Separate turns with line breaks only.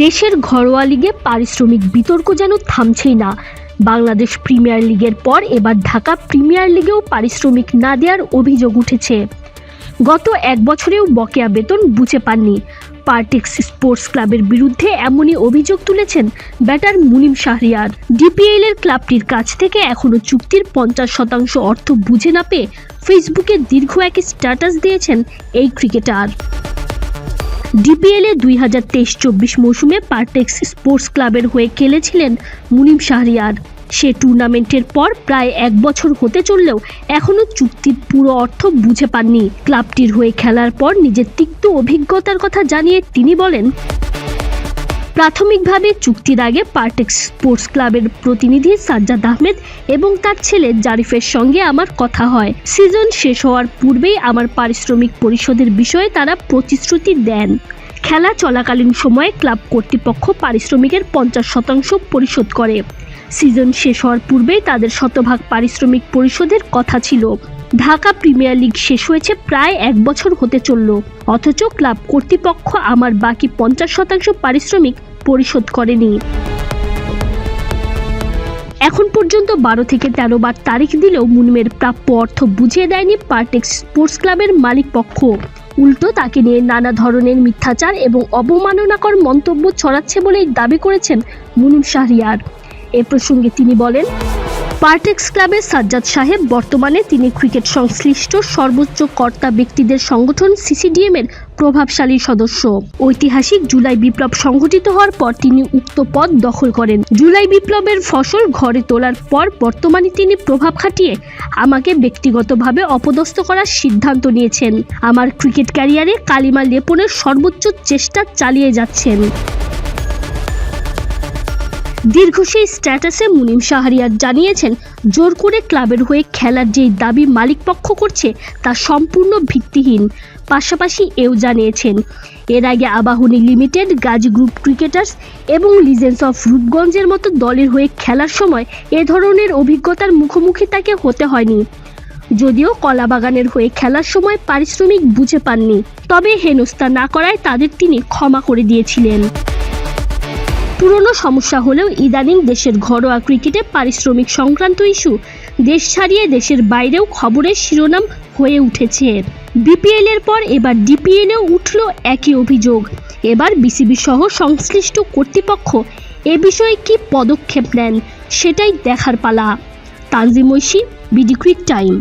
দেশের ঘরোয়া লিগে পারিশ্রমিক বিতর্ক যেন থামছেই না। বাংলাদেশ প্রিমিয়ার লিগের পর এবার ঢাকা প্রিমিয়ার লিগেও পারিশ্রমিক না দেওয়ার অভিযোগ উঠেছে। গত এক বছরেও বকেয়া বেতন বুঝে পাননি। পার্টিক্স স্পোর্টস ক্লাবের বিরুদ্ধে এমনই অভিযোগ তুলেছেন ব্যাটার মুনিম শাহরিয়ার। ডিপিএল এর ক্লাবটির কাছ থেকে এখনও চুক্তির পঞ্চাশ শতাংশ অর্থ বুঝে না পেয়ে ফেসবুকে দীর্ঘ এক স্ট্যাটাস দিয়েছেন এই ক্রিকেটার। ডিপিএল এ দুই হাজার তেইশ চব্বিশ মৌসুমে পার্টেক্স স্পোর্টস ক্লাবের হয়ে খেলেছিলেন মুনিম শাহরিয়ার। সে টুর্নামেন্টের পর প্রায় এক বছর হতে চললেও এখনও চুক্তির পুরো অর্থ বুঝে পাননি। ক্লাবটির হয়ে খেলার পর নিজের তিক্ত অভিজ্ঞতার কথা জানিয়ে তিনি বলেন প্রাথমিকভাবে চুক্তির আগে পার্টেক্স স্পোর্টস ক্লাবের প্রতিনিধি সাজ্জাদ আহমেদ এবং তার ছেলে জারিফের সঙ্গে আমার কথা হয়। সিজন শেষ হওয়ার পূর্বেই আমার পারিশ্রমিক পরিশোধের বিষয়ে তারা প্রতিশ্রুতি দেন। খেলা চলাকালীন সময়ে ক্লাব কর্তৃপক্ষ পারিশ্রমিকের পঞ্চাশ শতাংশ পরিশোধ করে। সিজন শেষ হওয়ার পূর্বেই তাদের শতভাগ পারিশ্রমিক পরিশোধের কথা ছিল। ঢাকা প্রিমিয়ার লিগ শেষ হয়েছে প্রায় এক বছর হতে চলল। অথচ ক্লাব কর্তৃপক্ষ আমার বাকি পঞ্চাশ শতাংশ পারিশ্রমিক পরিশোধ করেনি। এখন পর্যন্ত বারো থেকে তেরো বার তারিখ দিলেও মুনিমের প্রাপ্য অর্থ বুঝিয়ে দেয়নি পার্টেক্স স্পোর্টস ক্লাবের মালিক পক্ষ। উল্টো তাকে নিয়ে নানা ধরনের মিথ্যাচার এবং অবমাননাকর মন্তব্য ছড়াচ্ছে বলেই দাবি করেছেন মুনিম শাহরিয়ার। এ প্রসঙ্গে তিনি বলেন পার্টেক্স ক্লাবের সাজ্জাদ সাহেব বর্তমানে তিনি ক্রিকেট সংশ্লিষ্ট সর্বোচ্চ কর্তা ব্যক্তিদের সংগঠন সিসিডিএম এর প্রভাবশালী সদস্য। ঐতিহাসিক জুলাই বিপ্লব সংঘটিত হওয়ার পর তিনি উক্ত পদ দখল করেন। জুলাই বিপ্লবের ফসল ঘরে তোলার পর বর্তমানে তিনি প্রভাব খাটিয়ে আমাকে ব্যক্তিগতভাবে অপদস্থ করার সিদ্ধান্ত নিয়েছেন। আমার ক্রিকেট ক্যারিয়ারে কালিমা লেপনের সর্বোচ্চ চেষ্টা চালিয়ে যাচ্ছেন। দীর্ঘ সেই স্ট্যাটাসে মুনিম শাহরিয়ার জানিয়েছেন, জোর করে ক্লাবের হয়ে খেলার যেই দাবি মালিকপক্ষ করছে, তা সম্পূর্ণ ভিত্তিহীন। পাশাপাশি এও জানিয়েছেন, এর আগে Abahani limited, Gazi group cricketers এবং লিজেন্স অফ রূপগঞ্জের মতো দলের হয়ে খেলার সময় এ ধরনের অভিজ্ঞতার মুখোমুখি তাকে হতে হয়নি। যদিও কলাবাগানের হয়ে খেলার সময় পারিশ্রমিক বুঝে পাননি, তবে হেনস্থা না করায় তাদের তিনি ক্ষমা করে দিয়েছিলেন। পুরনো সমস্যা হলেও ইদানিং দেশের ঘরোয়া ক্রিকেটে পারিশ্রমিক সংক্রান্ত ইস্যু, দেশ ছাড়িয়ে দেশের বাইরেও খবরের শিরোনাম হয়ে উঠেছে। বিপিএল এর পর এবার ডিপিএলেও উঠল একই অভিযোগ। এবার বিসিবি সহ সংশ্লিষ্ট কর্তৃপক্ষ এ বিষয়ে কি পদক্ষেপ নেন, সেটাই দেখার পালা। Tanzim Oishi, BD cric time.